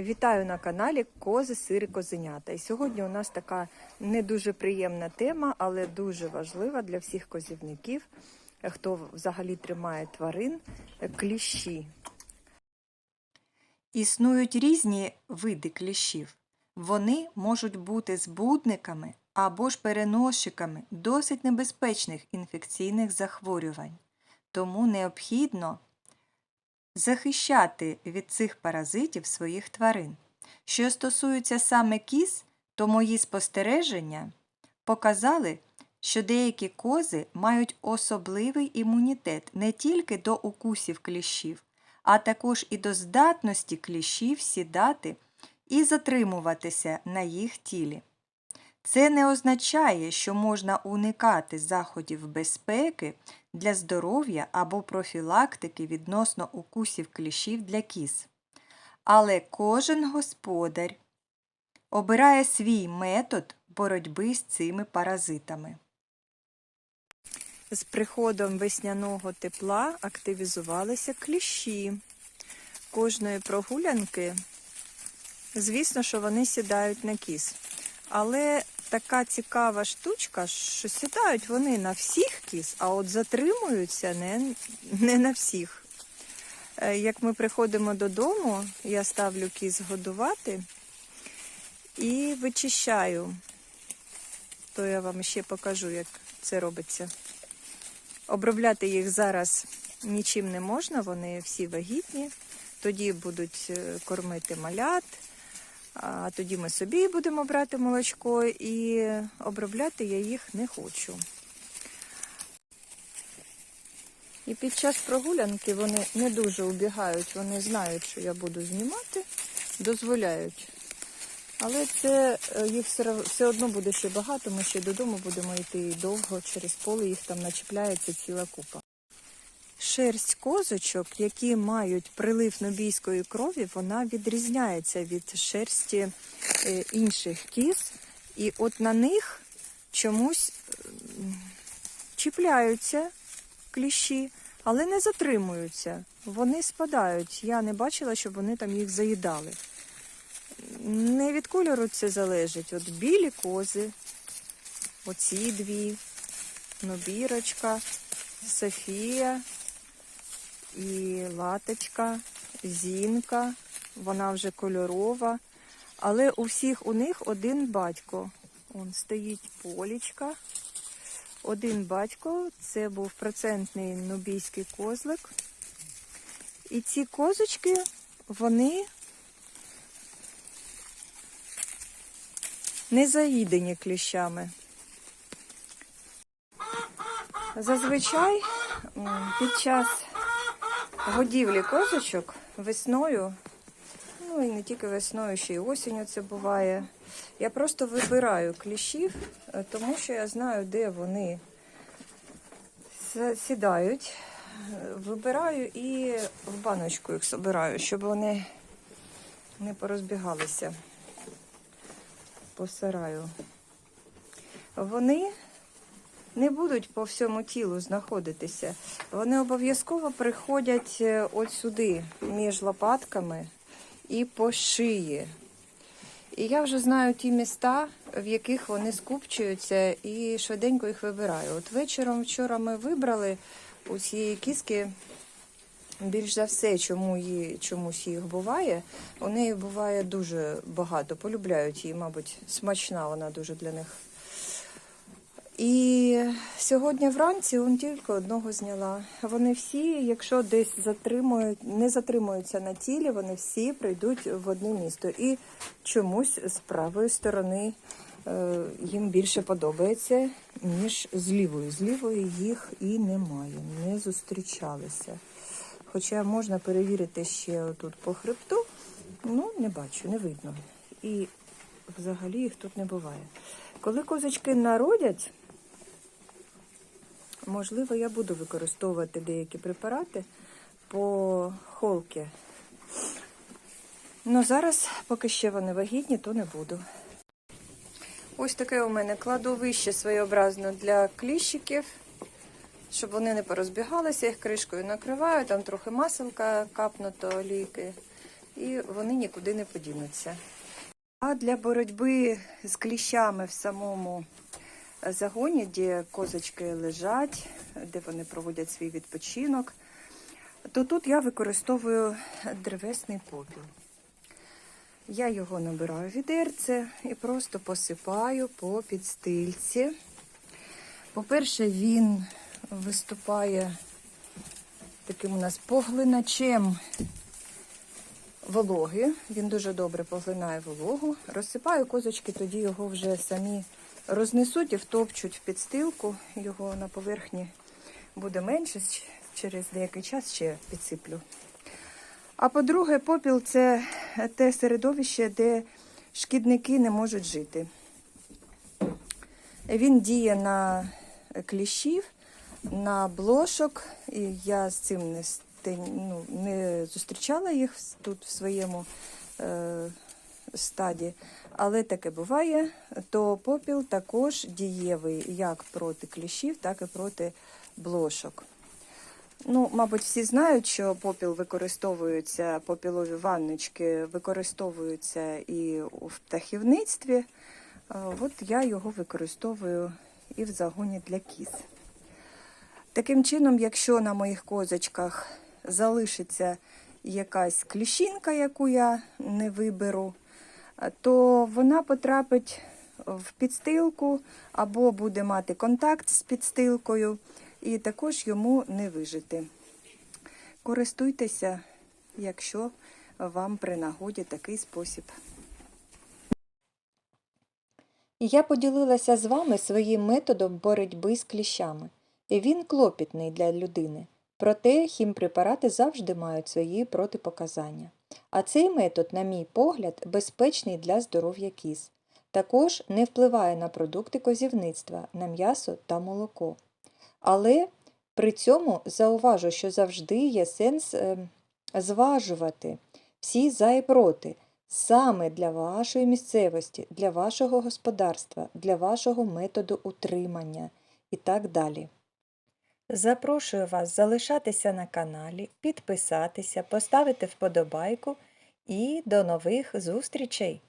Вітаю на каналі Кози, сири, козенята. І сьогодні у нас така не дуже приємна тема, але дуже важлива для всіх козівників, хто взагалі тримає тварин кліщі. Існують різні види кліщів. Вони можуть бути збудниками або ж переносчиками досить небезпечних інфекційних захворювань. Тому необхідно захищати від цих паразитів своїх тварин. Що стосується саме кіз, то мої спостереження показали, що деякі кози мають особливий імунітет не тільки до укусів кліщів, а також і до здатності кліщів сідати і затримуватися на їх тілі. Це не означає, що можна уникати заходів безпеки для здоров'я або профілактики відносно укусів кліщів для кіз. Але кожен господар обирає свій метод боротьби з цими паразитами. З приходом весняного тепла активізувалися кліщі. Кожної прогулянки, звісно, що вони сідають на кіз. Але така цікава штучка, що сідають вони на всіх кіз, а от затримуються не, не на всіх. Е, Як ми приходимо додому, я ставлю кіз годувати і вичищаю. То я вам ще покажу, як це робиться. Обробляти їх зараз нічим не можна, вони всі вагітні. Тоді будуть е, кормити малят, а тоді ми собі будемо брати молочко і обробляти я їх не хочу. І під час прогулянки вони не дуже убігають, вони знають, що я буду знімати, дозволяють. Але це е, їх все, одно буде ще багато, ми ще додому будемо йти довго через поле, їх там начіпляється ціла купа. Шерсть козочок, які мають прилив нобійської крові, вона відрізняється від шерсті е, інших кіз. І от на них чомусь чіпляються кліщі, але не затримуються. Вони спадають. Я не бачила, щоб вони там їх заїдали. Не від кольору це залежить. От білі кози, оці дві, нобірочка, Софія і латочка, зінка, вона вже кольорова. Але у всіх у них один батько. Он стоїть полічка. Один батько, це був процентний нубійський козлик. І ці козочки, вони не заїдені кліщами. Зазвичай під час годівлі козочок весною, ну і не тільки весною, ще й осінню це буває. Я просто вибираю кліщів, е, тому що я знаю, де вони сідають. Вибираю і в баночку їх збираю, щоб вони не порозбігалися по сараю. Вони не будуть по всьому тілу знаходитися. Вони обов'язково приходять е, от сюди, між лопатками і по шиї. І я вже знаю ті міста, в яких вони скупчуються, і швиденько їх вибираю. От вечором вчора ми вибрали у цієї кіски більш за все, чому її, чомусь їх буває. У неї буває дуже багато. Полюбляють її, мабуть, смачна вона дуже для них. І сьогодні вранці он тільки одного зняла. Вони всі, якщо десь затримують, не затримуються на тілі, вони всі прийдуть в одне місто. І чомусь з правої сторони е, їм більше подобається, ніж з лівої. З лівої їх і немає, не зустрічалися. Хоча можна перевірити ще тут по хребту, ну не бачу, не видно. І взагалі їх тут не буває. Коли козочки народять, можливо, я буду використовувати деякі препарати по холки. Ну зараз, поки ще вони вагітні, то не буду. Ось таке у мене кладовище своєобразно для кліщиків, щоб вони не порозбігалися, їх кришкою накриваю, там трохи маселка капнуто олійки. і вони нікуди не подінуться. А для боротьби з кліщами в самому загоні, де козочки лежать, де вони проводять свій відпочинок, то тут я використовую древесний попіл. Я його набираю в відерце і просто посипаю по підстильці. По-перше, він виступає таким у нас поглиначем вологи. Він дуже добре поглинає вологу. Розсипаю козочки, тоді його вже самі рознесуть і втопчуть в підстилку. Його на поверхні буде менше, через деякий час ще підсиплю. А по-друге, попіл це те середовище, де шкідники не можуть жити. Він діє на кліщів, на блошок, і я з цим не, ну, не зустрічала їх тут в своєму е, стаді, але таке буває, то попіл також дієвий як проти кліщів, так і проти блошок. Ну, мабуть, всі знають, що попіл використовується, попілові ванночки використовуються і в птахівництві. Е, От я його використовую і в загоні для кіз. Таким чином, якщо на моїх козочках залишиться якась кліщинка, яку я не виберу, то вона потрапить в підстилку або буде мати контакт з підстилкою, і також йому не вижити. Користуйтеся, якщо вам при нагоді такий спосіб. Я поділилася з вами своїм методом боротьби з кліщами. Він клопітний для людини. Проте хімпрепарати завжди мають свої протипоказання. А цей метод, на мій погляд, безпечний для здоров'я кіз. Також не впливає на продукти козівництва, на м'ясо та молоко. Але при цьому зауважу, що завжди є сенс е, зважувати всі за і проти саме для вашої місцевості, для вашого господарства, для вашого методу утримання і так далі. Запрошую вас залишатися на каналі, підписатися, поставити вподобайку і до нових зустрічей!